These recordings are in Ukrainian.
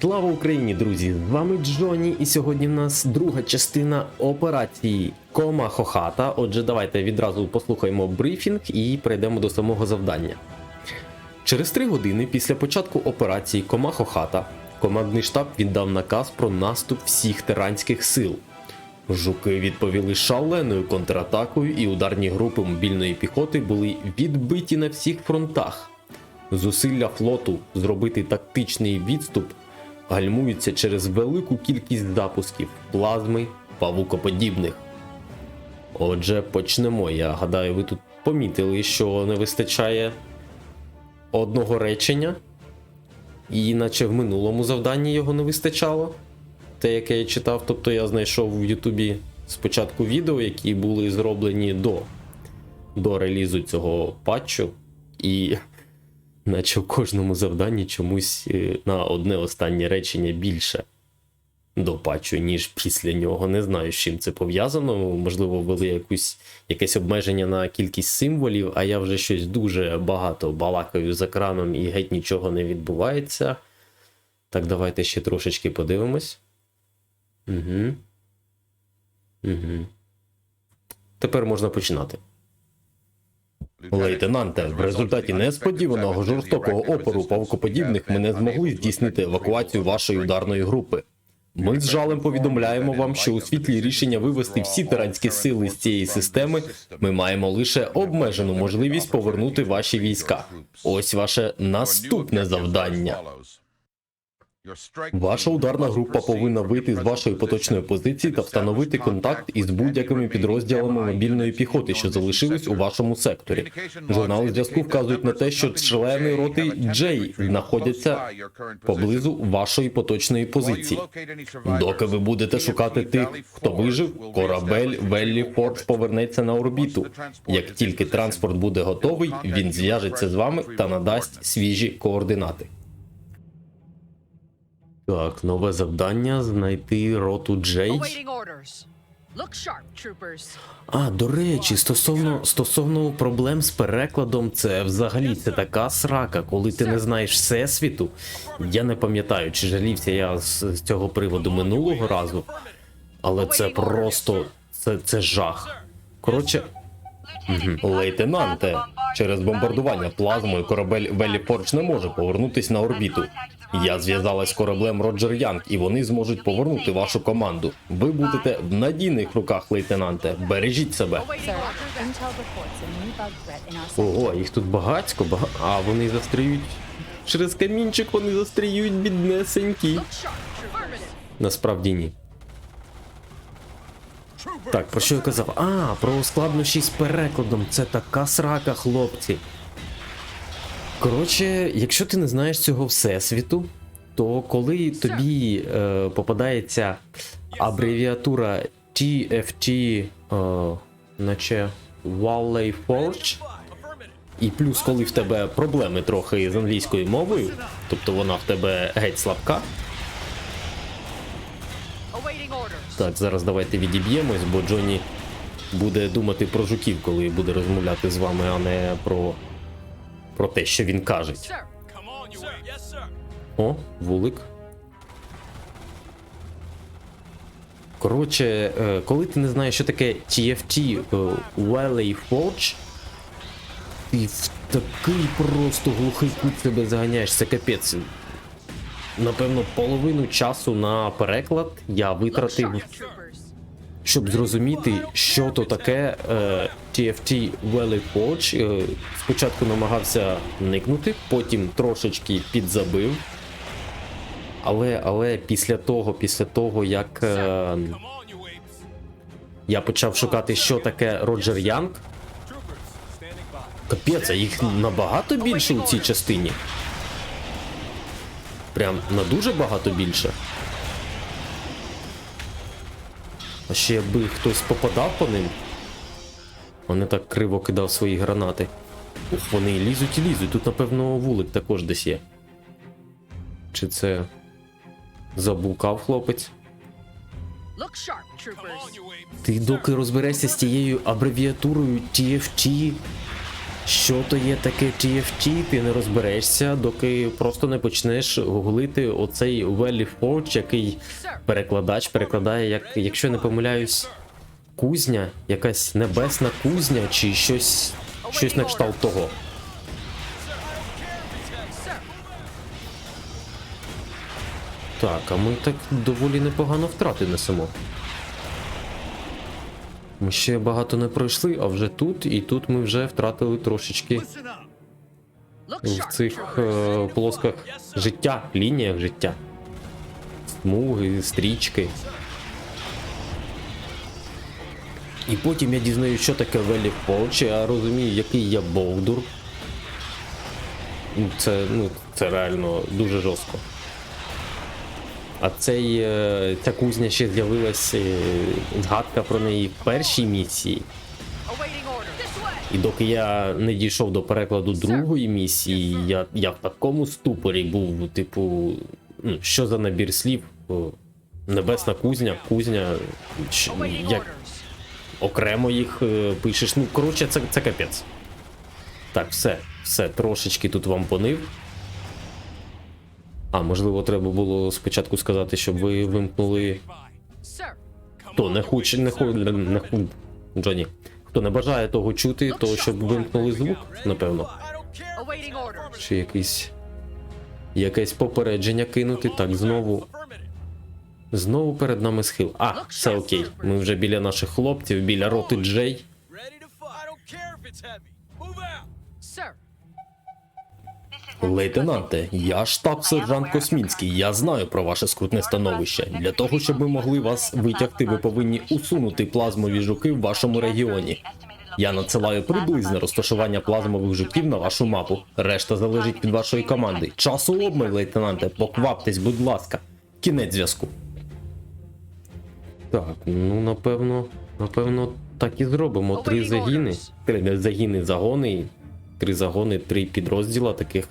Слава Україні, друзі! З вами Джоні, і сьогодні в нас друга частина операції Кома Хохата. Отже, давайте відразу послухаємо брифінг і перейдемо до самого завдання. Через три години після початку операції Кома Хохата командний штаб віддав наказ про наступ всіх тиранських сил. Жуки відповіли шаленою контратакою, і ударні групи мобільної піхоти були відбиті на всіх фронтах. Зусилля флоту зробити тактичний відступ гальмуються через велику кількість запусків плазми павукоподібних. Отже, почнемо. Я гадаю, ви тут помітили, що не вистачає одного речення, і наче в минулому завданні його не вистачало. Те, яке я читав, тобто я знайшов в Ютубі спочатку відео, які були зроблені до, до релізу цього патчу, і наче в кожному завданні чомусь е, на одне останнє речення більше до патчу, ніж після нього. Не знаю, з чим це пов'язано. Можливо, ввели якусь, якесь обмеження на кількість символів, а я вже щось дуже багато балакаю з екраном і геть нічого не відбувається. Так, давайте ще трошечки подивимось. Угу. Угу. Тепер можна починати. Лейтенанте, в результаті несподіваного жорстокого опору павкоподібних ми не змогли здійснити евакуацію вашої ударної групи. Ми з жалем повідомляємо вам, що у світлі рішення вивести всі тиранські сили з цієї системи ми маємо лише обмежену можливість повернути ваші війська. Ось ваше наступне завдання. Ваша ударна група повинна вийти з вашої поточної позиції та встановити контакт із будь-якими підрозділами мобільної піхоти, що залишились у вашому секторі. Журнали зв'язку вказують на те, що члени роти Джей знаходяться поблизу вашої поточної позиції. Доки ви будете шукати тих, хто вижив, корабель Веллі Фордж повернеться на орбіту. Як тільки транспорт буде готовий, він зв'яжеться з вами та надасть свіжі координати. Так, нове завдання знайти роту Джей. А, до речі, стосовно стосовно проблем з перекладом, це взагалі це така срака, коли ти не знаєш всесвіту. Я не пам'ятаю, чи жалівся я з, з цього приводу минулого разу, але це просто це, це жах. Коротше, Лейтенанте, через бомбардування плазмою корабель Веллі Фордж не може повернутися на орбіту. Я зв'язалась з кораблем Роджер Янг, і вони зможуть повернути вашу команду. Ви будете в надійних руках, лейтенанте. Бережіть себе. Ого, їх тут багацько, бага... а вони застріють. Через камінчик вони застріють біднесенькі. Насправді ні. Так, про що я казав? А, про складнощі з перекладом. Це така срака, хлопці. Коротше, якщо ти не знаєш цього всесвіту, то коли тобі е, попадається абревіатура TFT, е, наче Valley Forge, і плюс, коли в тебе проблеми трохи з англійською мовою, тобто вона в тебе геть слабка, так, зараз давайте відіб'ємось, бо Джонні буде думати про жуків, коли буде розмовляти з вами, а не про, про те, що він каже. О, вулик. Коротше, е, коли ти не знаєш, що таке TFT Valley Forge, ти в такий просто глухий кут себе заганяєш, це капець. Напевно, половину часу на переклад я витратив. Щоб зрозуміти, що то таке е, TFT Valley Forge. Е, спочатку намагався никнути, потім трошечки підзабив. Але, але після того, після того, як е, я почав шукати, що таке Роджер Янг. Капець, а їх набагато більше у цій частині. Прям на дуже багато більше. А ще якби хтось попадав по ним. Вони так криво кидав свої гранати. Ух, вони і лізуть і лізуть. Тут, напевно, вулик також десь є. Чи це заблукав хлопець? Ти доки розберешся з тією абревіатурою TFT, Що то є таке TFT, ти не розберешся, доки просто не почнеш гуглити оцей Valley Forge, який перекладач перекладає, як, якщо не помиляюсь, кузня, якась небесна кузня чи щось, щось на кшталт того. Так, а ми так доволі непогано втрати несемо. Ми ще багато не пройшли, а вже тут, і тут ми вже втратили трошечки в цих е, полосках життя, лініях життя. Смуги, стрічки. І потім я дізнаюсь, що таке Велі Поч, я розумію, який я Бовдур. Ну, Це, ну, це реально дуже жорстко. А цей, е, ця кузня ще з'явилась е, згадка про неї в першій місії. І доки я не дійшов до перекладу другої місії, я, я в такому ступорі був, типу, ну, що за набір слів? Небесна кузня, кузня, як окремо їх е, пишеш. Ну, коротше, це, це капець. Так, все, все, трошечки тут вам понив. А, можливо, треба було спочатку сказати, щоб ви вимкнули Хто не хоче, не хо, не хо, Джоні. Хто не бажає того чути, то щоб вимкнули звук, напевно. Чи якийсь. Якесь попередження кинути. Так, знову. Знову перед нами схил. А, все окей. Ми вже біля наших хлопців, біля роти Джей. Лейтенанте, я штаб-сержант Космінський. Я знаю про ваше скрутне становище. Для того, щоб ми могли вас витягти, ви повинні усунути плазмові жуки в вашому регіоні. Я надсилаю приблизне розташування плазмових жуків на вашу мапу. Решта залежить від вашої команди. Часу обмаль, лейтенанте. Покваптесь, будь ласка. Кінець зв'язку. Так, ну напевно, напевно, так і зробимо. Три загіни. Три загіни, загони. Три загони, три підрозділа таких.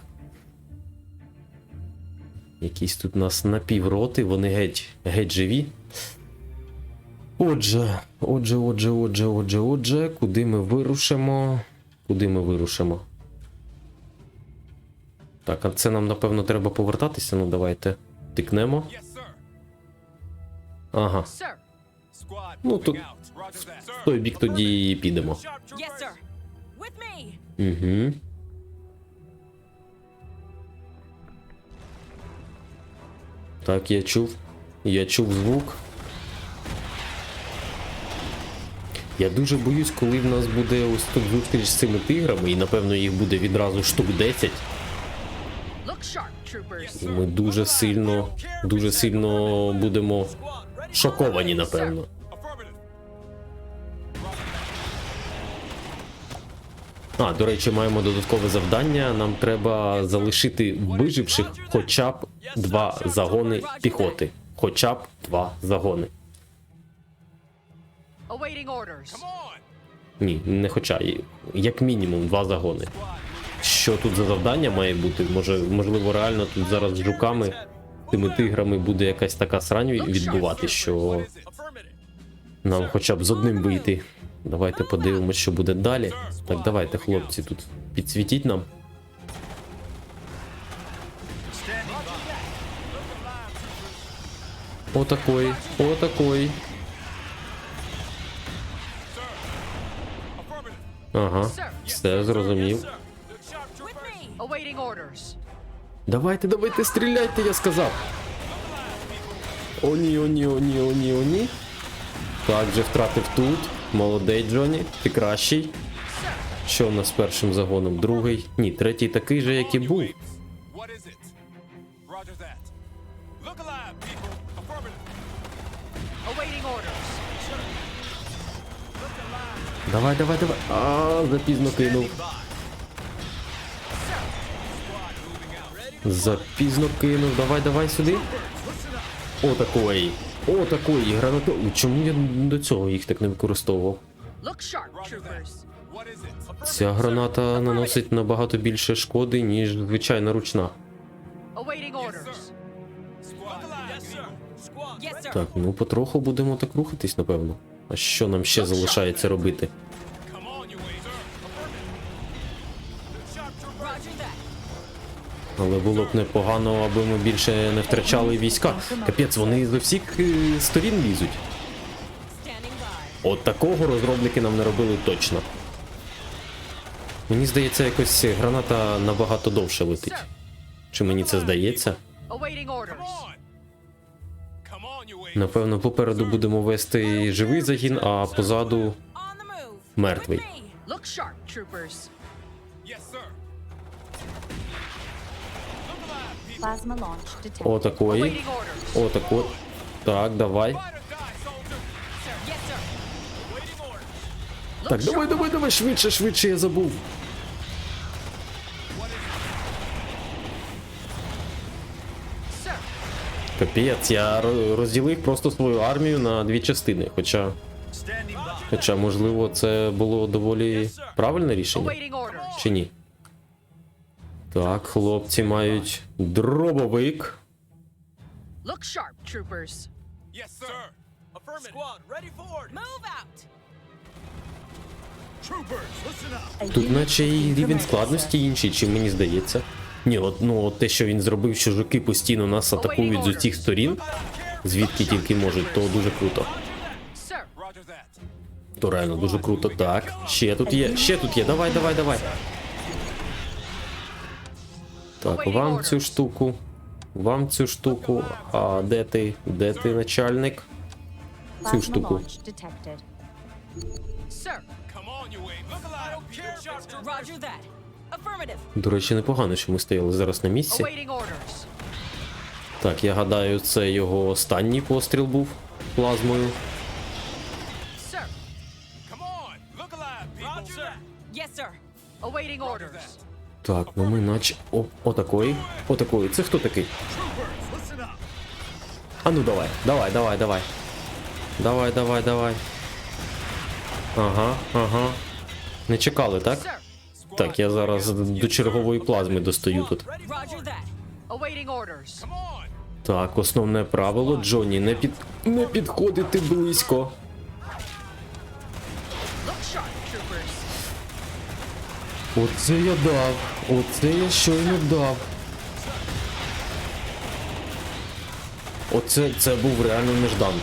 Якісь тут у нас напівроти, вони геть, геть живі. Отже, отже, отже, отже, отже, отже, куди ми вирушимо? Куди ми вирушимо? Так, а це нам, напевно, треба повертатися. Ну, давайте тикнемо. Ага, Ну, тут- в той бік тоді підемо. Угу. Так, я чув. Я чув звук. Я дуже боюсь, коли в нас буде ось тут зустріч з цими тиграми, і напевно їх буде відразу штук 10. Look sharp, troopers. І ми дуже сильно, дуже сильно будемо шоковані, напевно. А, до речі, маємо додаткове завдання. Нам треба залишити виживших хоча б два загони піхоти. Хоча б два загони. Ні, не хоча, як мінімум два загони. Що тут за завдання має бути? Може, можливо, реально тут зараз з жуками, тими тиграми буде якась така срань відбувати, що нам хоча б з одним вийти. Давайте подивимося, що буде далі. Так, давайте, хлопці, тут підсвітіть нам. Отакої, отакої. Ага, все зрозумів. Давайте, давайте, стріляйте, я сказав. О ні, о ні, о ні, о ні, о ні. Так, вже втратив тут. Молодець, Джоні, ти кращий. Що в нас з першим загоном? Другий? Ні, третій такий же, як і був. Давай, давай, давай. А, запізно кинув. Запізно кинув. Давай, давай сюди. О, такої. О, такої. гранато. Чому я до цього їх так не використовував? Ця граната наносить набагато більше шкоди, ніж звичайна ручна. Так, ну потроху будемо так рухатись, напевно. А що нам ще залишається робити? Але було б непогано, аби ми більше не втрачали війська. Капець, вони з усіх е, сторін лізуть. От такого розробники нам не робили точно. Мені здається, якось граната набагато довше летить. Чи мені це здається? Напевно, попереду будемо вести живий загін, а позаду. Мертвий. Sir. Yes, sir. Waiting orders. Look Так, давай, давай, давай, швидше, швидше, я забув. Капець, я розділив просто свою армію на дві частини. Хоча, хоча можливо, це було доволі правильне рішення. Чи ні? Так, хлопці мають дробовик. Look sharp, troopers. Yes, sir. Affirmative. Squad, ready for orders. Move out. Troopers, listen up. Тут наче і рівень складності інший, чим мені здається. Ні, от, ну от те, що він зробив, що жуки постійно нас атакують з усіх сторін, звідки тільки можуть, то дуже круто. То реально дуже круто. Так, ще тут є, ще тут є. Давай, давай, давай. Так, вам цю штуку. Вам цю штуку. А де ти? Де ти, начальник? Цю штуку. До речі, непогано, що ми стояли зараз на місці. Так, я гадаю, це його останній постріл був плазмою. Yes, sir. Awaiting orders. Так, ну ми наче. О, отакої. Отакої. Це хто такий? А ну давай, давай, давай, давай. Давай, давай, давай. Ага, ага. Не чекали, так? Так, я зараз до чергової плазми достаю тут. Так, основне правило, Джонні, не під. не підходити близько. Оце я дав. Оце я щойно дав. Оце це був реально неждан.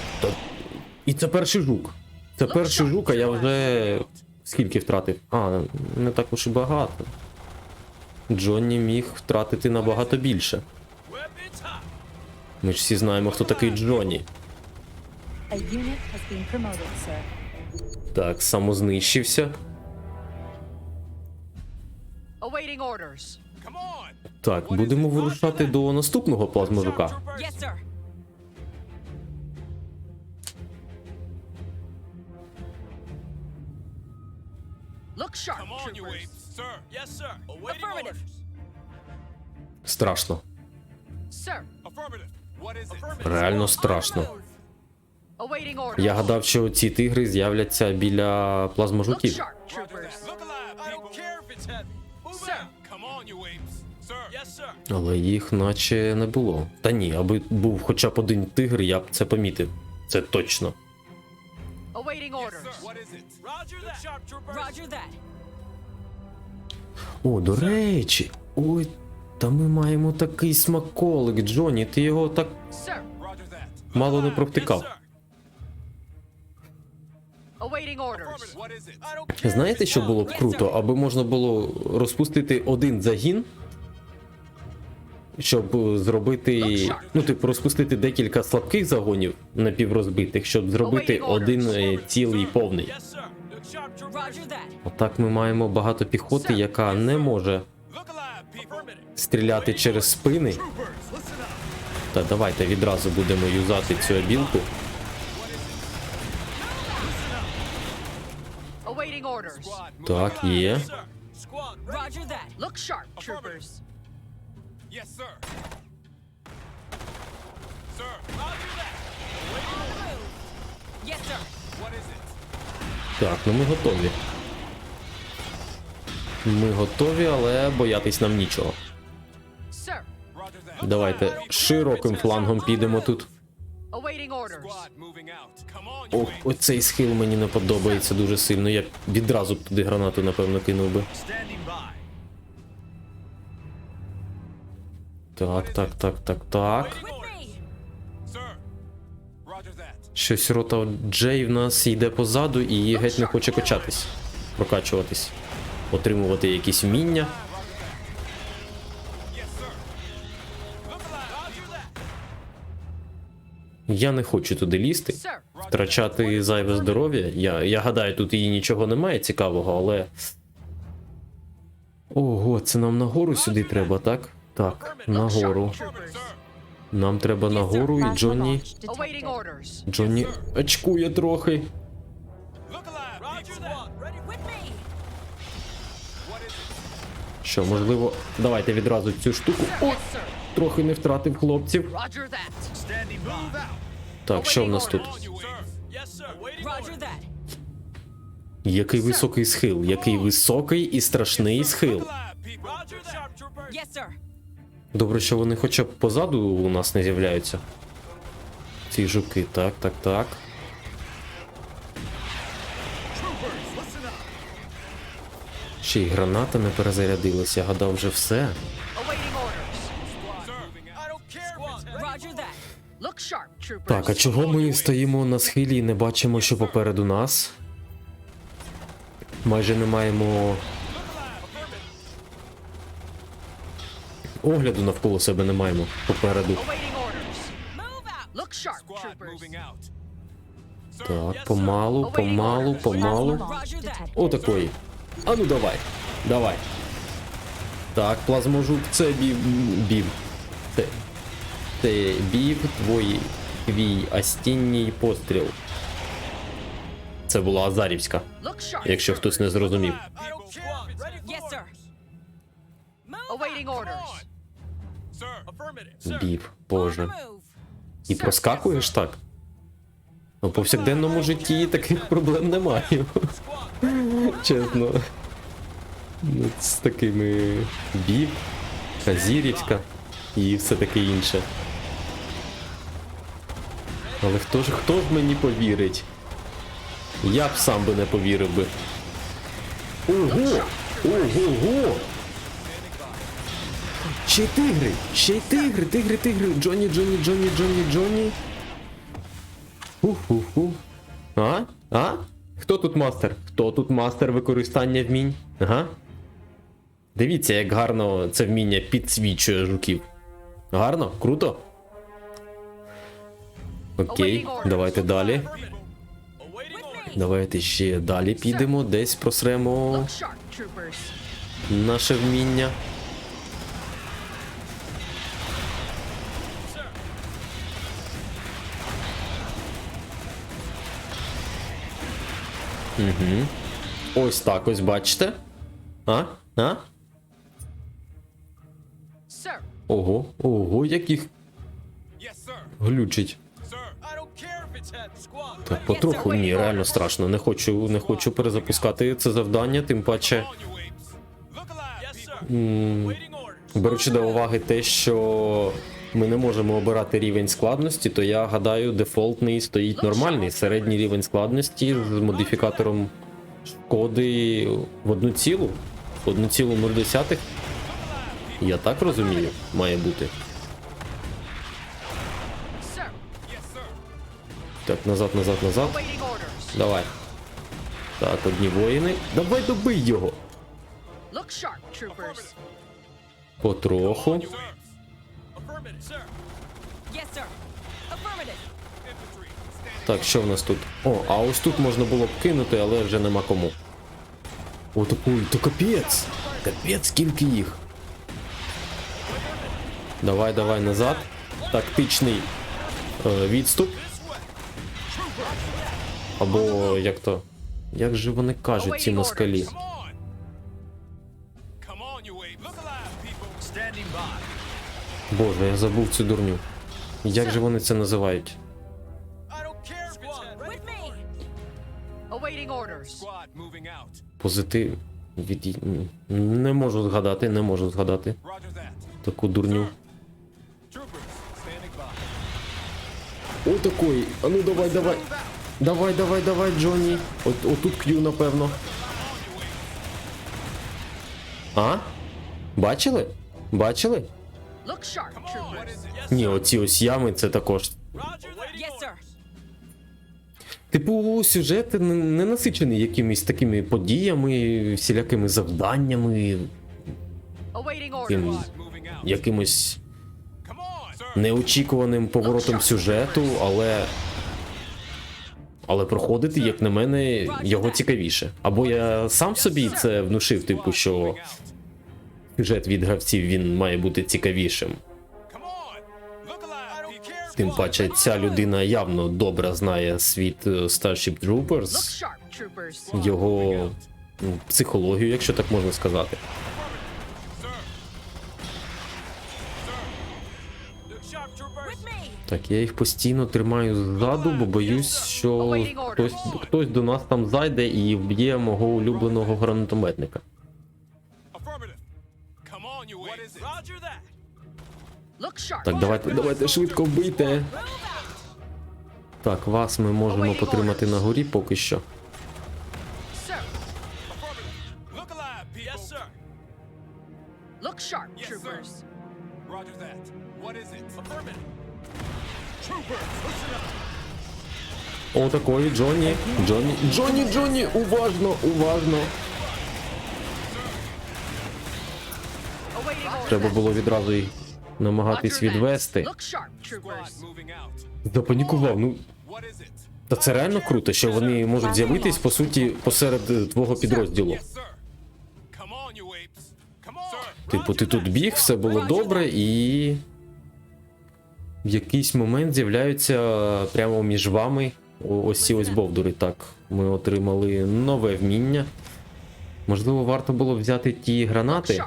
І це перший жук. Це перший жук, а я вже скільки втратив? А, не так уж і багато. Джонні міг втратити набагато більше. Ми ж всі знаємо, хто такий Джонні. Так, самознищився. Так, будемо вирушати до наступного плазможука. Yes, sir. Look sharp, Come on, you troopers. apes. Sir. Yes, sir. Awaiting Affirmative. orders. Страшно. Sir. Affirmative. What is it? Реально страшно. Awaiting orders. Я гадав, що ці тигри з'являться біля плазможуків. Але їх наче не було. Та ні, аби був хоча б один тигр, я б це помітив. Це точно. О, до речі, ой, та ми маємо такий смаколик, Джоні, ти його так мало не провтикав. Знаєте, що було б круто, аби можна було розпустити один загін, щоб е, зробити, ну, типу, розпустити декілька слабких загонів напіврозбитих, щоб зробити один е, цілий повний. Отак ми маємо багато піхоти, яка не може стріляти через спини. Та давайте відразу будемо юзати цю обілку. Так, є. Yes, sir. Sir. Roger that. Yes, sir. What is it? Так, ну ми готові. Ми готові, але боятись нам нічого. Sir. Roger that. Давайте широким флангом підемо тут. Awaiting orders. Squad, moving out. Come on, you О, apes. оцей схил мені не подобається дуже сильно. Я б відразу б туди гранату, напевно, кинув би. Standing Так, так, так, так, так. Щось рота Джей в нас йде позаду і геть не хоче качатись, прокачуватись, отримувати якісь вміння. Я не хочу туди лізти, втрачати зайве здоров'я. Я, я гадаю, тут її нічого немає цікавого, але. Ого, це нам нагору сюди треба, так? Так, нагору. Нам треба нагору і Джонні. Джонні очкує трохи. Що, можливо, давайте відразу цю штуку. О, трохи не втратив хлопців. Так, що в нас тут? Який високий схил, який високий і страшний схил. Добре, що вони хоча б позаду у нас не з'являються. Ці жуки, так, так, так. Ще й граната не перезарядилася, я гадав вже все. Так, а чого ми стоїмо на схилі і не бачимо, що попереду нас? Майже не маємо. Огляду навколо себе не маємо попереду. Так, помалу, помалу, помалу. Отакої. А ну давай. Давай. Так, плазможук, це бів. бів. Це. Це бів твої твій остінній постріл. Це була Азарівська, якщо хтось не зрозумів. Awaiting orders. Бів, боже. І проскакуєш так? У повсякденному житті таких проблем немає. Чесно. Ну, З такими бів, Казірівська і все таке інше. Але хто ж хто ж мені повірить? Я б сам би не повірив би. Ого! Ого-го! Ще й тигри! Ще й тигри! Тигри, тигри! Джонні, Джонні, Джонні, Джонні, Джонні. Ху-ху-ху. А? А? Хто тут мастер? Хто тут мастер використання вмінь? Ага. Дивіться, як гарно це вміння підсвічує жуків. Гарно? Круто? Окей, давайте далі. Давайте ще далі підемо, десь просремо наше вміння. Угу. Ось так ось бачите? А? А? Ого, ого, як їх Yes, sir. глючить. Так, потроху ні, реально страшно. Не хочу, не хочу перезапускати це завдання, тим паче. Беручи до уваги те, що ми не можемо обирати рівень складності, то я гадаю, дефолтний стоїть нормальний. Середній рівень складності з модифікатором шкоди в одну цілу. В одну цілу 0,1. Я так розумію, має бути. Так, назад, назад, назад. Давай. Так, одні воїни. Давай добий його. Потроху. Так, що в нас тут? О, а ось тут можна було б кинути, але вже нема кому. О, такий, то капець! Капець, скільки їх. Давай, давай назад. Тактичний е, відступ. Або як то. Як же вони кажуть, ці москалі? Боже, я забув цю дурню. Як же вони це називають? Позитив. Від... Не можу згадати, не можу згадати таку дурню. О, такий. А ну давай, давай. Давай, давай, давай, Джонні. От, отут к'ю, напевно. А? Бачили? Бачили? Ні, оці ось ями це також. Типу, сюжет не насичений якимись такими подіями, всілякими завданнями, Тим- якимось неочікуваним поворотом сюжету, але. Але проходити, як на мене, його цікавіше. Або я сам собі це внушив, типу, що. Сюжет від гравців він має бути цікавішим. Тим паче, ця людина явно добре знає світ е, Starship Troopers, його ну, психологію, якщо так можна сказати. Так, я їх постійно тримаю ззаду, бо боюсь, що хтось, хтось до нас там зайде і вб'є мого улюбленого гранатометника. Так, давайте, давайте швидко вбийте. Так, вас ми можемо потримати на горі поки що. Sir. Affirmative. Look alive, people. Yes, sir. Look sharp, Yes, sir. troopers. Roger that. What is it? Affirmative. Troopers, listen up. О, такої, Джонні. Джонні. Джонні, Джонні! Уважно, уважно. Треба було відразу їх намагатись відвести. Запанікував. Ну, та це реально круто, що вони можуть з'явитись по суті посеред е, твого підрозділу. Типу, ти тут біг, все було добре, і. В якийсь момент з'являються прямо між вами ось ці ось бовдури. Так, ми отримали нове вміння. Можливо, варто було взяти ті гранати.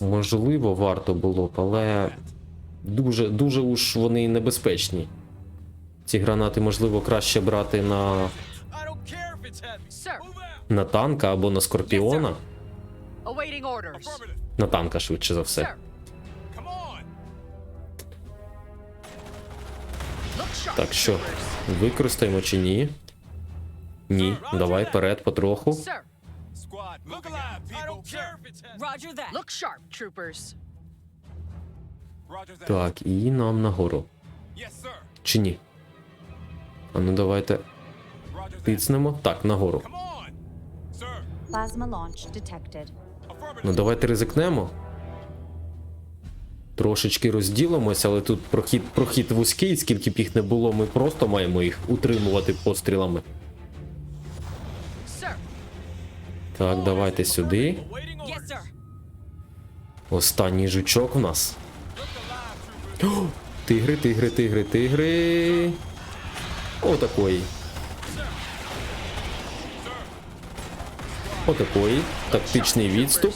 Можливо, варто було б, але дуже, дуже уж вони небезпечні. Ці гранати, можливо, краще брати на, на танка або на скорпіона. На танка швидше за все. Так що, використаємо чи ні? Ні, давай вперед потроху. Так, і нам нагору. Чи ні? А ну давайте тицнемо. Так, нагору. Ну давайте ризикнемо. Трошечки розділимося, але тут прохід, прохід вузький, скільки б їх не було, ми просто маємо їх утримувати пострілами. Так, давайте сюди. Останній жучок в нас. О, тигри, тигри, тигри, тигри. Отакої. Отакої. Тактичний відступ.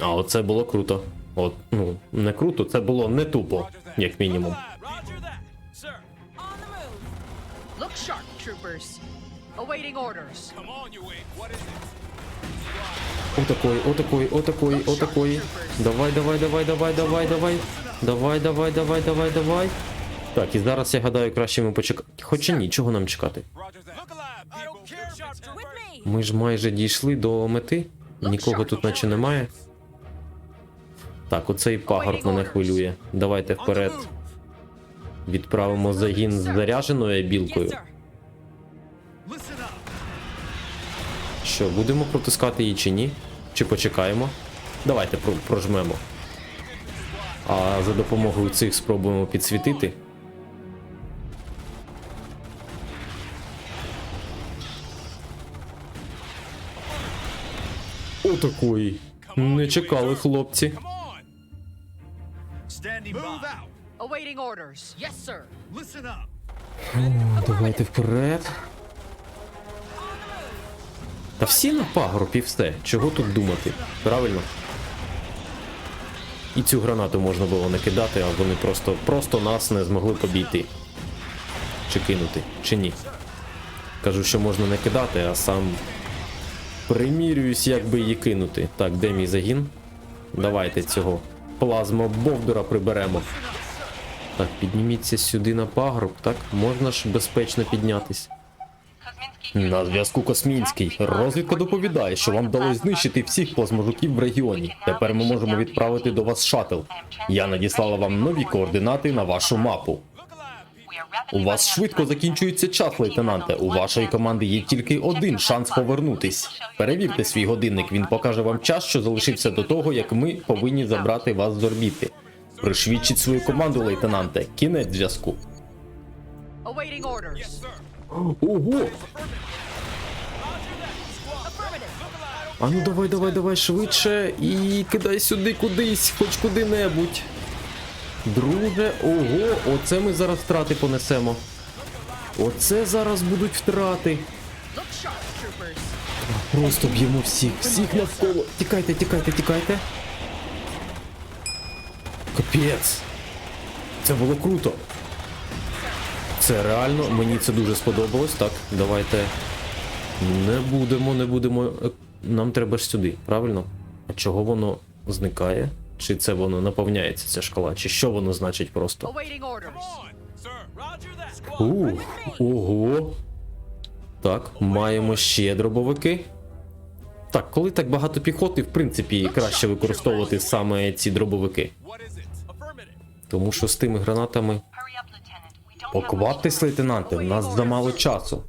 А оце було круто. От, ну, не круто, це було не тупо, як мінімум. Roger that. Sir. On the move. Look sharp, troopers. Awaiting orders. Come on, you ape. What is it? Отакої, отакої, отакої, отакої. Давай, давай, давай, давай, давай, давай. Давай, давай, давай, давай, давай. Так, і зараз я гадаю, краще ми почекати. Хоча нічого нам чекати. Ми ж майже дійшли до мети. Нікого тут наче немає. Так, оцей пагорб мене хвилює. Давайте вперед. Відправимо загін з заряженою білкою. Що, будемо протискати її чи ні? Чи почекаємо? Давайте про- прожмемо. А за допомогою цих спробуємо підсвітити. Отакої. Не чекали, хлопці. On. Standing Та всі на пагорб і все. Чого тут думати? Правильно? І цю гранату можна було не кидати, а вони просто, просто нас не змогли побійти. Чи кинути, чи ні. Кажу, що можна не кидати, а сам примірююсь, як би її кинути. Так, де мій загін? Давайте цього плазмо бовдура приберемо. Так, підніміться сюди на пагорб, так? Можна ж безпечно піднятись. На зв'язку Космінський. Розвідка доповідає, що вам вдалося знищити всіх плазможуків в регіоні. Тепер ми можемо відправити до вас шаттл. Я надіслала вам нові координати на вашу мапу. У вас швидко закінчується час, лейтенанте. У вашої команди є тільки один шанс повернутись. Перевірте свій годинник, він покаже вам час, що залишився до того, як ми повинні забрати вас з орбіти. Пришвидшіть свою команду, лейтенанте. Кінець зв'язку. Ого! А ну давай, давай, давай швидше і кидай сюди кудись, хоч куди-небудь. Друже, ого, оце ми зараз втрати понесемо. Оце зараз будуть втрати. Просто б'ємо всіх, всіх навколо. Тікайте, тікайте, тікайте. Капець. Це було круто. Це реально, мені це дуже сподобалось. Так, давайте. Не будемо, не будемо. е, Нам треба ж сюди, правильно? А чого воно зникає? Чи це воно наповняється, ця шкала? Чи що воно значить просто? Ух, ого. Так, маємо ще дробовики. Так, коли так багато піхоти, в принципі, краще використовувати саме ці дробовики. Тому що з тими гранатами. Покваптесь, лейтенанте, в нас замало часу.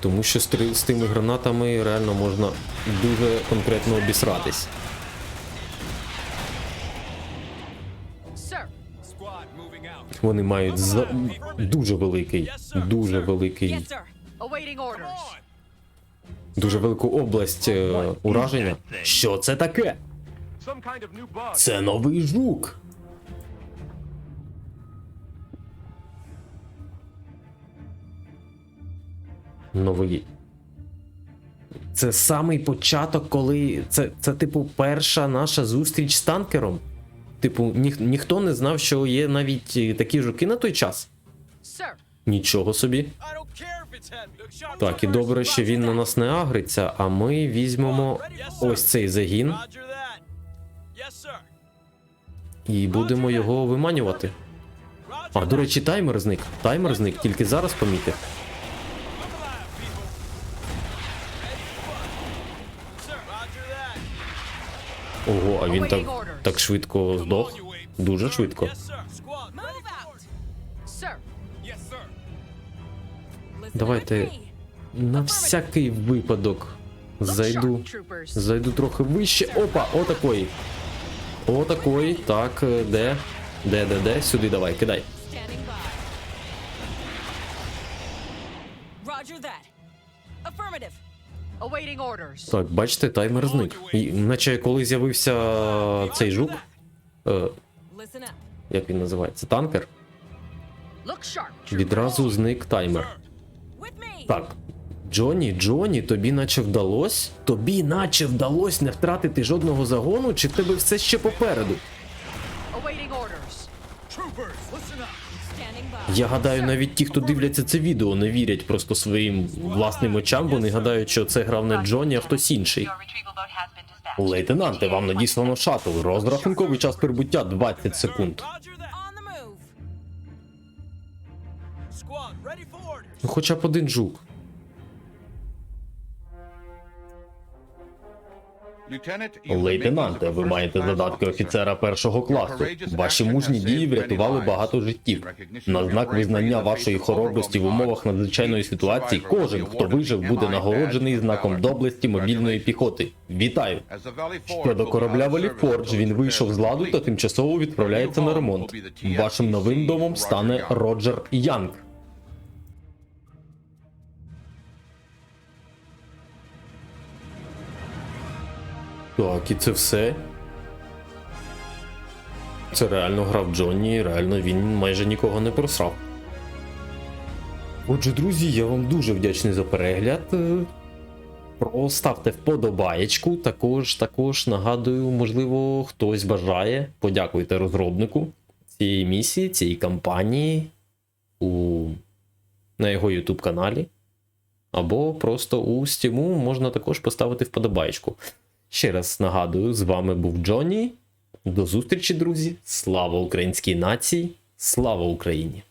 Тому що з, тими гранатами реально можна дуже конкретно обісратись. Вони мають за... дуже великий, дуже великий, дуже велику область е, ураження. Що це таке? Це новий жук. Новий. Це самий початок, коли. Це, це, типу, перша наша зустріч з танкером. Типу, ніх, ніхто не знав, що є навіть е, такі жуки на той час. Нічого собі. Так, і добре, що він на нас не агриться, а ми візьмемо ось цей загін і будемо його виманювати. А, до речі, таймер зник. Таймер зник, тільки зараз помітив. Look alive, people. Ready for Sir, roger that. Ого, а він так, так швидко здох. Дуже швидко. Давайте на всякий випадок зайду. Зайду трохи вище. Опа, отакої. Отакої. Так, е, де? Де, де, де? Сюди давай, кидай. Roger that. Так, бачите, таймер зник. І наче коли з'явився цей жук, е, як він називається? Танкер. Відразу зник таймер. Так. Джонні, Джонні, тобі наче вдалось? Тобі наче вдалось не втратити жодного загону, чи в тебе все ще попереду? Я гадаю, навіть ті, хто дивляться це відео, не вірять просто своїм власним очам, бо не гадають, що це грав не Джонні, а хтось інший. Лейтенанте, вам надіслано шаттл. Розрахунковий час прибуття 20 секунд. Ну, хоча б один жук. Лейтенанте, ви маєте задатки офіцера першого класу. Ваші мужні дії врятували багато життів. На знак визнання вашої хоробрості в умовах надзвичайної ситуації, кожен, хто вижив, буде нагороджений знаком доблесті мобільної піхоти. Вітаю! Щодо корабля Валіфордж, він вийшов з ладу та тимчасово відправляється на ремонт. Вашим новим домом стане Роджер Янг. Так, і це все. Це реально грав Джонні, реально він майже нікого не просрав. Отже, друзі, я вам дуже вдячний за перегляд. Е, Проставте вподобаєчку. Також, також нагадую, можливо, хтось бажає. Подякуйте розробнику цієї місії, цієї кампанії у... на його YouTube каналі. Або просто у Стіму можна також поставити вподобаєчку. Ще раз нагадую, з вами був Джонні. До зустрічі, друзі. Слава українській нації! Слава Україні!